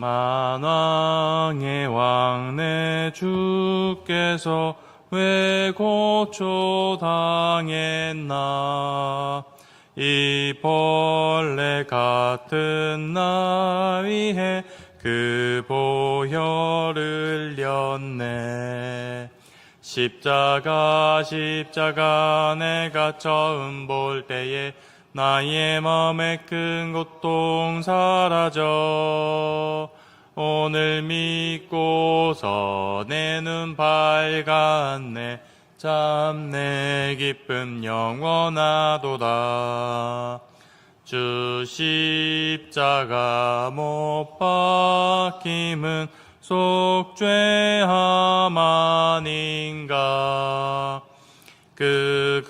만왕의 왕 내 주께서 왜 고초 당했나? 이 벌레 같은 나 위해 그 보혈을 흘렸네 십자가 십자가 내가 처음 볼 때에 나의 마음에 큰 고통 사라져. 오늘 믿고서 내 눈 밝았네. 참 내 기쁨 영원하도다. 주 십자가 못 박힘은 속죄함 아닌가? 그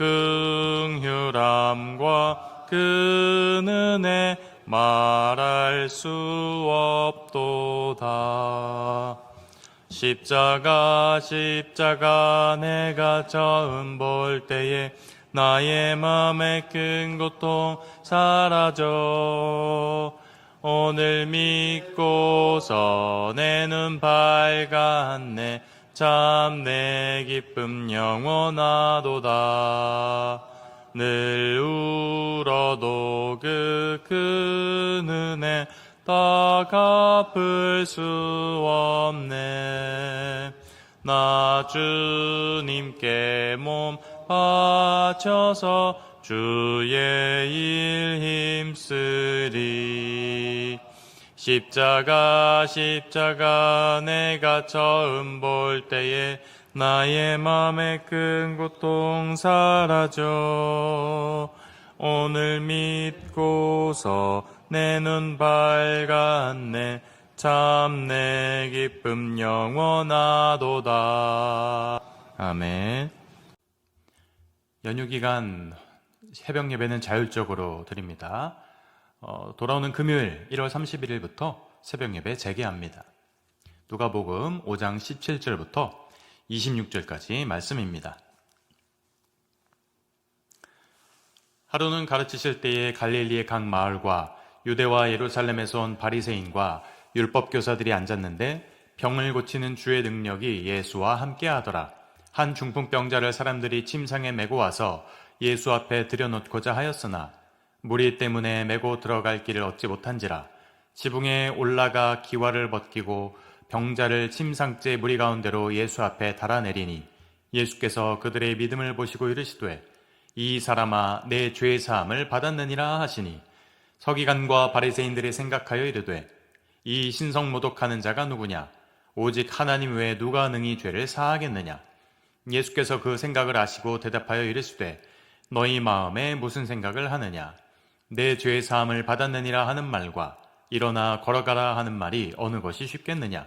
긍휼함과 그 은혜 말할 수 없도다. 십자가 십자가 내가 처음 볼 때에 나의 마음에 큰 고통 사라져. 오늘 믿고서 내 눈 밝았네. 참 내 기쁨 영원하도다 늘 울어도 그 큰 은혜 다 갚을 수 없네. 나 주님께 몸 바쳐서 주의 일 힘쓰리. 십자가 십자가 내가 처음 볼 때에 나의 맘에 큰 고통 사라져 오늘 믿고서 내 눈 밝았네 참 내 기쁨 영원하도다 아멘 연휴 기간 새벽 예배는 자율적으로 드립니다. 어, 돌아오는 금요일 1월 31일부터 새벽 예배 재개합니다. 누가복음 5장 17절부터 26절까지 말씀입니다. 하루는 가르치실 때에 갈릴리의 각 마을과 유대와 예루살렘에서 온 바리새인과 율법 교사들이 앉았는데 병을 고치는 주의 능력이 예수와 함께 하더라. 한 중풍병자를 사람들이 침상에 메고 와서 예수 앞에 들여놓고자 하였으나 무리 때문에 메고 들어갈 길을 얻지 못한지라 지붕에 올라가 기와를 벗기고 병자를 침상째 무리 가운데로 예수 앞에 달아내리니 예수께서 그들의 믿음을 보시고 이르시되 이 사람아 내 죄 사함을 받았느니라 하시니 서기관과 바리새인들이 생각하여 이르되 이 신성 모독하는 자가 누구냐? 오직 하나님 외에 누가 능히 죄를 사하겠느냐 예수께서 그 생각을 아시고 대답하여 이르시되 너희 마음에 무슨 생각을 하느냐? 내 죄 사함을 받았느니라 하는 말과 일어나 걸어가라 하는 말이 어느 것이 쉽겠느냐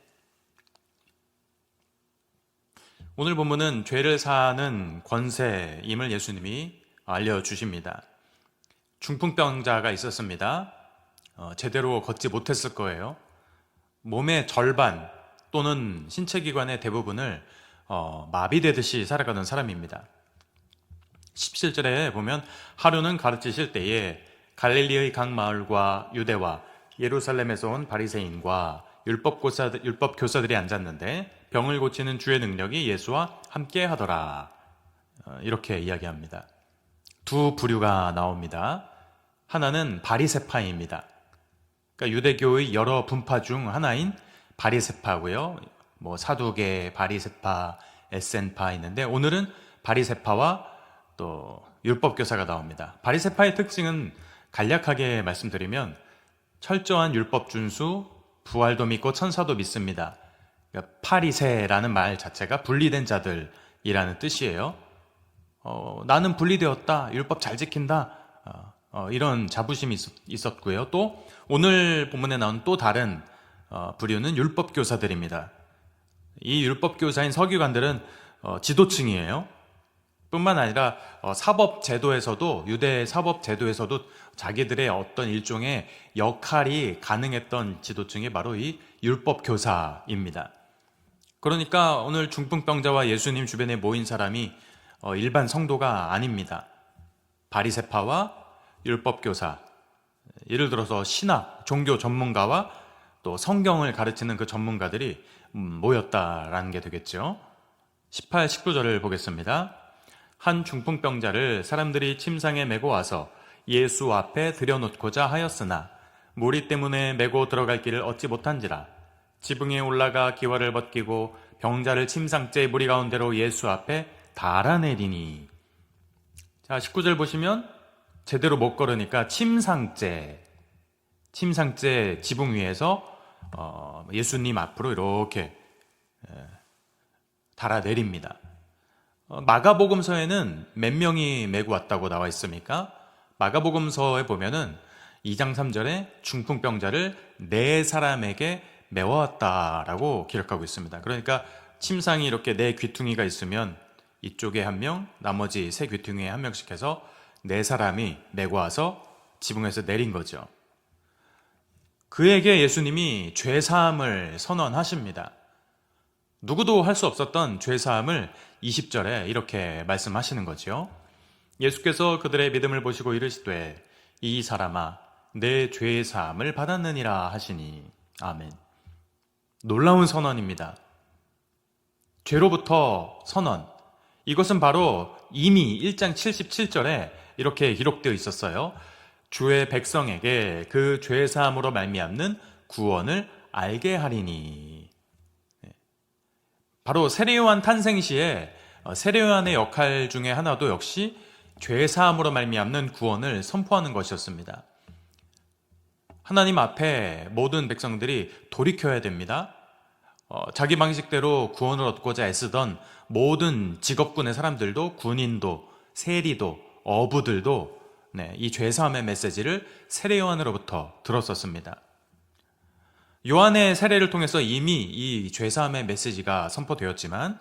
오늘 본문은 죄를 사하는 권세임을 예수님이 알려주십니다. 중풍병자가 있었습니다. 어, 제대로 걷지 못했을 거예요. 몸의 절반 또는 신체 기관의 대부분을 어, 마비되듯이 살아가는 사람입니다. 17절에 보면 하루는 가르치실 때에 갈릴리의 각 마을과 유대와 예루살렘에서 온 바리새인과 율법 교사들이 앉았는데 병을 고치는 주의 능력이 예수와 함께 하더라. 어, 이렇게 이야기합니다. 두 부류가 나옵니다. 하나는 바리새파입니다. 그러니까 유대교의 여러 분파 중 하나인 바리세파고요. 뭐 사두개, 바리세파, 에센파 있는데 오늘은 바리세파와 또 율법 교사가 나옵니다. 바리세파의 특징은 간략하게 말씀드리면 철저한 율법 준수, 부활도 믿고 천사도 믿습니다. 그러니까 파리세라는 말 자체가 분리된 자들이라는 뜻이에요. 어, 나는 분리되었다, 율법 잘 지킨다, 어, 어, 이런 자부심이 있 었, 고요또 오늘 본문에 나온 또 다른 어, 부류는 율법 교사들입니다. 이 율법 교사인 서기관들은 어, 지도층이에요. 뿐만 아니라 어, 사법 제도에서도 유대 사법 제도에서도 자기들의 어떤 일종의 역할이 가능했던 지도층이 바로 이 율법 교사입니다. 그러니까 오늘 중풍병자와 예수님 주변에 모인 사람이 어, 일반 성도가 아닙니다. 바리세파와 율법 교사, 예를 들어서 신학, 종교 전문가와 또 성경을 가르치는 그 전문가들이 음, 모였다라는 게 되겠죠. 18, 19절을 보겠습니다. 한 중풍병자를 사람들이 침상에 메고 와서 예수 앞에 들여놓고자 하였으나 무리 때문에 메고 들어갈 길을 얻지 못한지라 지붕에 올라가 기와를 벗기고 병자를 침상째 무리 가운데로 예수 앞에 달아내리니 자 19절 보시면 제대로 못 걸으니까 침상째 침상째 지붕 위에서 어, 예수님 앞으로 이렇게 에, 달아내립니다. 어, 마가복음서에는 몇 명이 메고 왔다고 나와 있습니까? 마가복음서에 보면은 2장 3절에 중풍병자를 네 사람에게 메워왔다라고 기록하고 있습니다. 그러니까 침상이 이렇게 네 귀퉁이가 있으면 이쪽에 한 명, 나머지 세 귀퉁이에 한 명씩 해서 네 사람이 메고 와서 지붕에서 내린 거죠. 그에게 예수님이 죄사함을 선언하십니다. 누구도 할 수 없었던 죄사함을 20절에 이렇게 말씀하시는 거죠. 예수께서 그들의 믿음을 보시고 이르시되 이 사람아 내 죄의 사함을 받았느니라 하시니 아멘. 놀라운 선언입니다. 죄로부터 선언. 이것은 바로 이미 1장 77절에 이렇게 기록되어 있었어요. 주의 백성에게 그 죄 사함으로 말미암는 구원을 알게 하리니. 네. 바로 세례요한 탄생 시에 어, 세례요한의 역할 중에 하나도 역시 죄 사함으로 말미암는 구원을 선포하는 것이었습니다. 하나님 앞에 모든 백성들이 돌이켜야 됩니다. 어, 자기 방식대로 구원을 얻고자 애쓰던 모든 직업군의 사람들도 군인도 세리도 어부들도 네, 이 죄사함의 메시지를 세례 요한으로부터 들었었습니다. 요한의 세례를 통해서 이미 이 죄사함의 메시지가 선포되었지만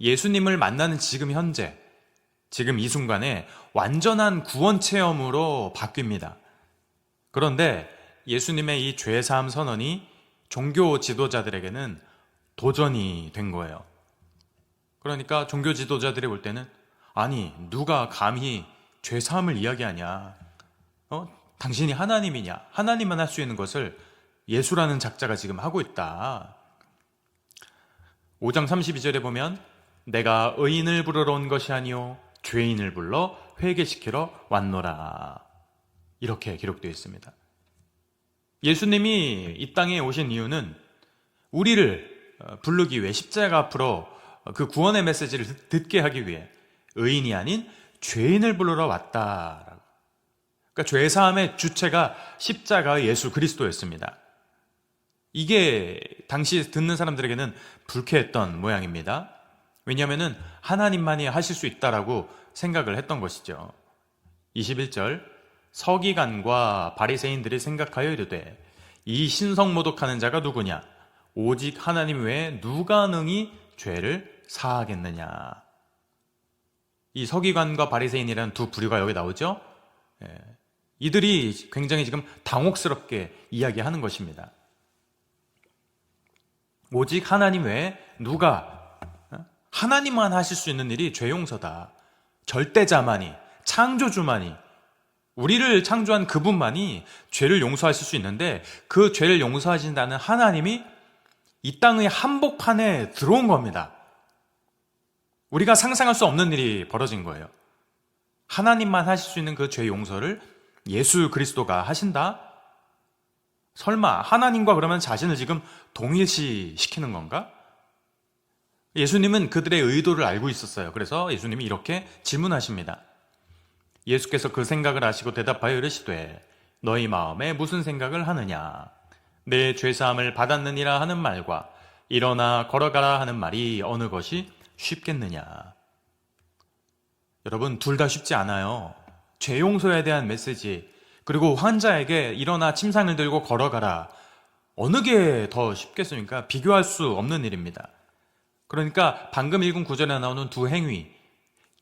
예수님을 만나는 지금 현재, 지금 이 순간에 완전한 구원 체험으로 바뀝니다. 그런데 예수님의 이 죄사함 선언이 종교 지도자들에게는 도전이 된 거예요. 그러니까 종교 지도자들이 볼 때는 아니 누가 감히 죄사함을 이야기하냐? 어? 당신이 하나님이냐? 하나님만 할 수 있는 것을 예수라는 작자가 지금 하고 있다. 5장 32절에 보면 내가 의인을 부르러 온 것이 아니요 죄인을 불러 회개시키러 왔노라. 이렇게 기록되어 있습니다. 예수님이 이 땅에 오신 이유는 우리를 어, 부르기 위해 십자가 앞으로 그 구원의 메시지를 듣게 하기 위해 의인이 아닌 죄인을 불러러 왔다라고. 그러니까 죄 사함의 주체가 십자가의 예수 그리스도였습니다. 이게 당시 듣는 사람들에게는 불쾌했던 모양입니다. 왜냐하면 하나님만이 하실 수 있다라고 생각을 했던 것이죠. 21절 서기관과 바리새인들이 생각하여 이르되 이 신성 모독하는 자가 누구냐 오직 하나님 외에 누가 능히 죄를 사하겠느냐 이 서기관과 바리새인이라는 두 부류가 여기 나오죠. 예. 이들이 굉장히 지금 당혹스럽게 이야기하는 것입니다. 오직 하나님 외에 누가 어? 하나님만 하실 수 있는 일이 죄 용서다. 절대자만이 창조주만이 우리를 창조한 그분만이 죄를 용서하실 수 있는데 그 죄를 용서하신다는 하나님이 이 땅의 한복판에 들어온 겁니다. 우리가 상상할 수 없는 일이 벌어진 거예요. 하나님만 하실 수 있는 그 죄 용서를 예수 그리스도가 하신다? 설마 하나님과 그러면 자신을 지금 동일시 시키는 건가? 예수님은 그들의 의도를 알고 있었어요. 그래서 예수님이 이렇게 질문하십니다. 예수께서 그 생각을 아시고 대답하여 이르시되 너희 마음에 무슨 생각을 하느냐? 내 죄사함을 받았느니라 하는 말과 일어나 걸어가라 하는 말이 어느 것이 쉽겠느냐? 여러분 둘 다 쉽지 않아요. 죄 용서에 대한 메시지 그리고 환자에게 일어나 침상을 들고 걸어가라. 어느 게 더 쉽겠습니까? 비교할 수 없는 일입니다. 그러니까 방금 읽은 구절에 나오는 두 행위,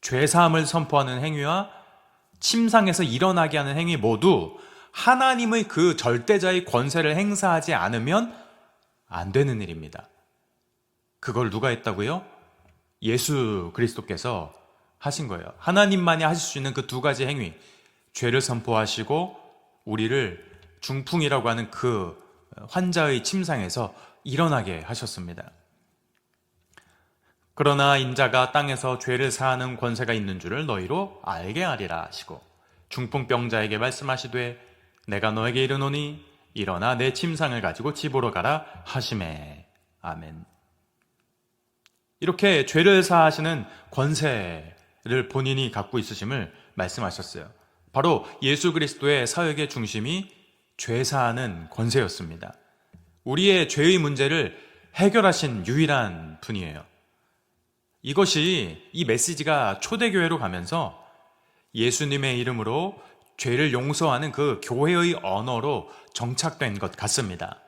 죄사함을 선포하는 행위와 침상에서 일어나게 하는 행위 모두 하나님의 그 절대자의 권세를 행사하지 않으면 안 되는 일입니다. 그걸 누가 했다고요? 예수 그리스도께서 하신 거예요. 하나님만이 하실 수 있는 그 두 가지 행위, 죄를 선포하시고 우리를 중풍이라고 하는 그 환자의 침상에서 일어나게 하셨습니다. 그러나 인자가 땅에서 죄를 사하는 권세가 있는 줄을 너희로 알게 하리라 하시고 중풍병자에게 말씀하시되 내가 너에게 이르노니 일어나 내 침상을 가지고 집으로 가라 하심에 아멘. 이렇게 죄를 사하시는 권세를 본인이 갖고 있으심을 말씀하셨어요. 바로 예수 그리스도의 사역의 중심이 죄 사하는 권세였습니다. 우리의 죄의 문제를 해결하신 유일한 분이에요. 이것이 이 메시지가 초대교회로 가면서 예수님의 이름으로 죄를 용서하는 그 교회의 언어로 정착된 것 같습니다.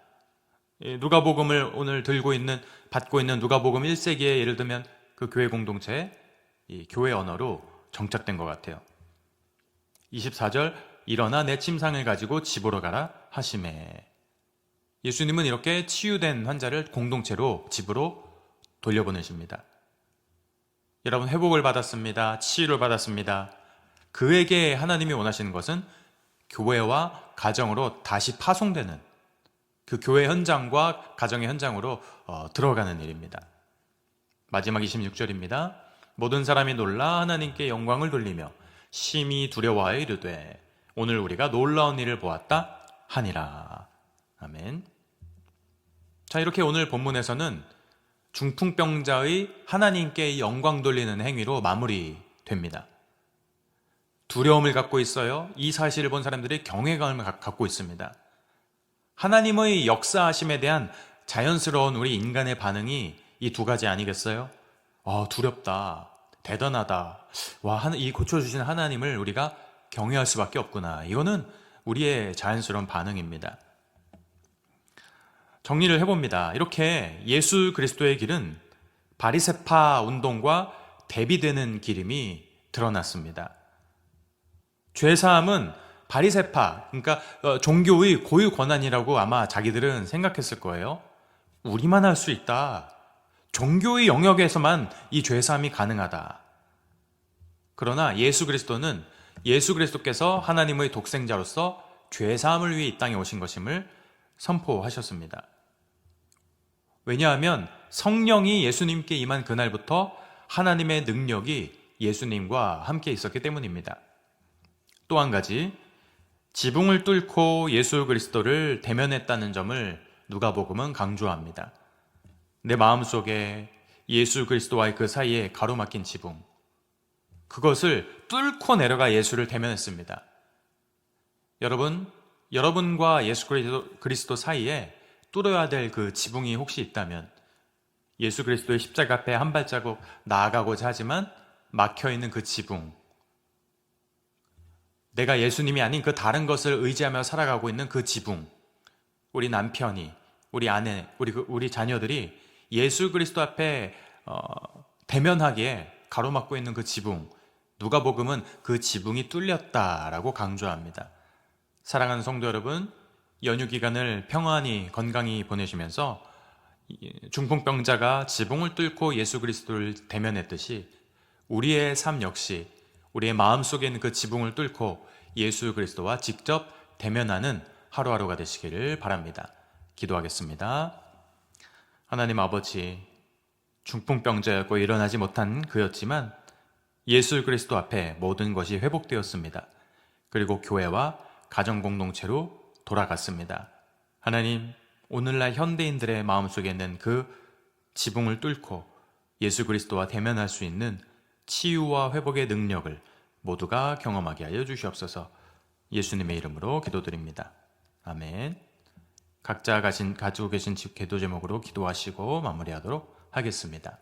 누가복음을 오늘 들고 있는 받고 있는 누가복음 1세기에 예를 들면 그 교회 공동체 이 교회 언어로 정착된 것 같아요. 24절 일어나 내 침상을 가지고 집으로 가라 하심에 예수님은 이렇게 치유된 환자를 공동체로 집으로 돌려보내십니다. 여러분 회복을 받았습니다. 치유를 받았습니다. 그에게 하나님이 원하시는 것은 교회와 가정으로 다시 파송되는 그 교회 현장과 가정의 현장으로 어, 들어가는 일입니다. 마지막 26절입니다. 모든 사람이 놀라 하나님께 영광을 돌리며 심히 두려워하여 이르되 오늘 우리가 놀라운 일을 보았다 하니라. 아멘. 자, 이렇게 오늘 본문에서는 중풍병자의 하나님께 영광 돌리는 행위로 마무리됩니다. 두려움을 갖고 있어요. 이 사실을 본 사람들이 경외감을 갖고 있습니다. 하나님의 역사하심에 대한 자연스러운 우리 인간의 반응이 이 두 가지 아니겠어요? 어, 두렵다. 대단하다. 와, 이 고쳐주신 하나님을 우리가 경외할 수밖에 없구나. 이거는 우리의 자연스러운 반응입니다. 정리를 해봅니다. 이렇게 예수 그리스도의 길은 바리세파 운동과 대비되는 기름이 드러났습니다. 죄사함은 바리세파, 그러니까 어, 종교의 고유 권한이라고 아마 자기들은 생각했을 거예요. 우리만 할 수 있다. 종교의 영역에서만 이 죄사함이 가능하다. 그러나 예수 그리스도는 예수 그리스도께서 하나님의 독생자로서 죄사함을 위해 이 땅에 오신 것임을 선포하셨습니다. 왜냐하면 성령이 예수님께 임한 그날부터 하나님의 능력이 예수님과 함께 있었기 때문입니다. 또 한 가지, 지붕을 뚫고 예수 그리스도를 대면했다는 점을 누가복음은 강조합니다. 내 마음 속에 예수 그리스도와의 그 사이에 가로막힌 지붕, 그것을 뚫고 내려가 예수를 대면했습니다. 여러분, 여러분과 예수 그리스도 사이에 뚫어야 될 그 지붕이 혹시 있다면 예수 그리스도의 십자가 앞에 한 발자국 나아가고자 하지만 막혀 있는 그 지붕, 내가 예수님이 아닌 그 다른 것을 의지하며 살아가고 있는 그 지붕, 우리 남편이, 우리 아내, 우리 그, 우리 자녀들이 예수 그리스도 앞에 어, 대면하기에 가로막고 있는 그 지붕, 누가복음은 그 지붕이 뚫렸다라고 강조합니다. 사랑하는 성도 여러분, 연휴 기간을 평안히 건강히 보내시면서 중풍병자가 지붕을 뚫고 예수 그리스도를 대면했듯이 우리의 삶 역시 우리의 마음속에 있는 그 지붕을 뚫고 예수 그리스도와 직접 대면하는 하루하루가 되시기를 바랍니다. 기도하겠습니다. 하나님 아버지, 중풍병자였고 일어나지 못한 그였지만 예수 그리스도 앞에 모든 것이 회복되었습니다. 그리고 교회와 가정 공동체로 돌아갔습니다. 하나님, 오늘날 현대인들의 마음속에 있는 그 지붕을 뚫고 예수 그리스도와 대면할 수 있는 치유와 회복의 능력을 모두가 경험하게 하여 주시옵소서. 예수님의 이름으로 기도드립니다. 아멘. 각자 가진 가지고 계신 집 기도 제목으로 기도하시고 마무리하도록 하겠습니다.